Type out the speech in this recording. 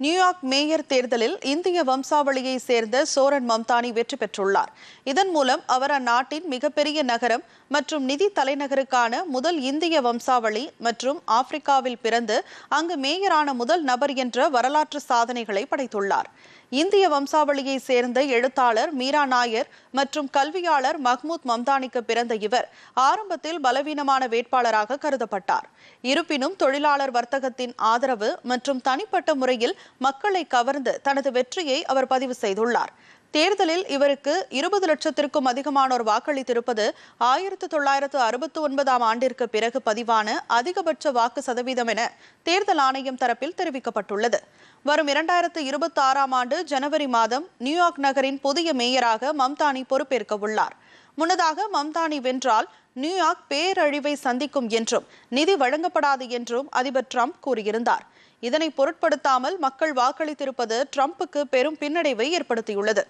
New York mayor தேர்தலில் இந்திய வம்சாவளியை சேர்ந்த சோரன் மம்தானி வெற்றி பெற்றுள்ளார். இதன் மூலம் அவர் அந்நாட்டின் மிகப்பெரிய நகரம் மற்றும் நிதி தலைநகருக்கான முதல் இந்திய வம்சாவளி மற்றும் ஆப்பிரிக்காவில் பிறந்து அங்கு மேயரான முதல் நபர் என்ற வரலாற்று சாதனைகளை படைத்துள்ளார். இந்திய வம்சாவளியை சேர்ந்த எழுத்தாளர் மீரா நாயர் மற்றும் கல்வியாளர் மஹ்மூத் மம்தானிக்கு பிறந்த இவர் ஆரம்பத்தில் பலவீனமான வேட்பாளராக கருதப்பட்டார். இருப்பினும் தொழிலாளர் வர்த்தகத்தின் ஆதரவு மற்றும் தனிப்பட்ட முறையில் மக்களை கவர்ந்து தனது வெற்றியை அவர் பதிவு செய்துள்ளார். தேர்தலில் இவருக்கு இருபது லட்சத்திற்கும் அதிகமானோர் வாக்களித்திருப்பது ஆயிரத்து தொள்ளாயிரத்து அறுபத்தி ஒன்பதாம் ஆண்டிற்கு பிறகு பதிவான அதிகபட்ச வாக்கு சதவீதம் என தேர்தல் ஆணையம் தரப்பில் தெரிவிக்கப்பட்டுள்ளது. வரும் இரண்டாயிரத்து இருபத்தி ஆறாம் ஆண்டு ஜனவரி மாதம் நியூயார்க் நகரின் புதிய மேயராக மம்தானி பொறுப்பேற்க உள்ளார் முன்னதாக மம்தானி வென்றால் நியூயார்க் பேரழிவை சந்திக்கும் என்றும் நிதி வழங்கப்படாது என்றும் அதிபர் ட்ரம்ப் கூறியிருந்தார். இதனை பொருட்படுத்தாமல் மக்கள் வாக்களித்திருப்பது ட்ரம்ப்புக்கு பெரும் பின்னடைவை ஏற்படுத்தியுள்ளது.